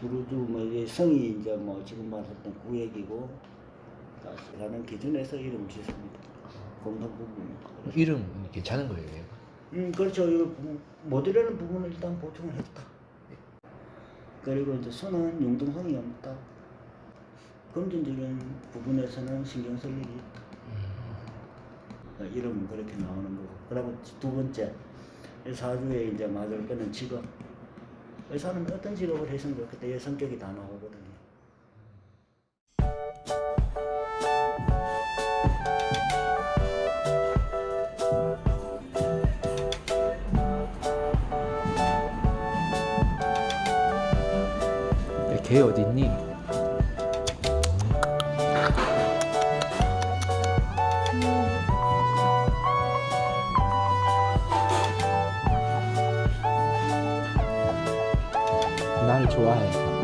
부르주 뭐 이게 성이 이제 뭐 지금 말했던 구획이고 라는 기준에서 이름을 짓습니다. 공동 부분입니다. 이름 괜찮은 거예요. 얘가. 음 그렇죠. 이거 부- 모델이라는 부분을 일단 보충을 했다. 그리고 이제 손은 융등성이 없다. 금전적인 부분에서는 신경 쓸 일이 있다. 어, 이름은 그렇게 나오는 거고. 그리고 두 번째 사주에 이제 맞을 거는 직업. 의사는 어떤 직업을 했으면 좋겠다. 이 성격이 다 나오거든요. 야, 걔 어디 있니? 나를 좋아해.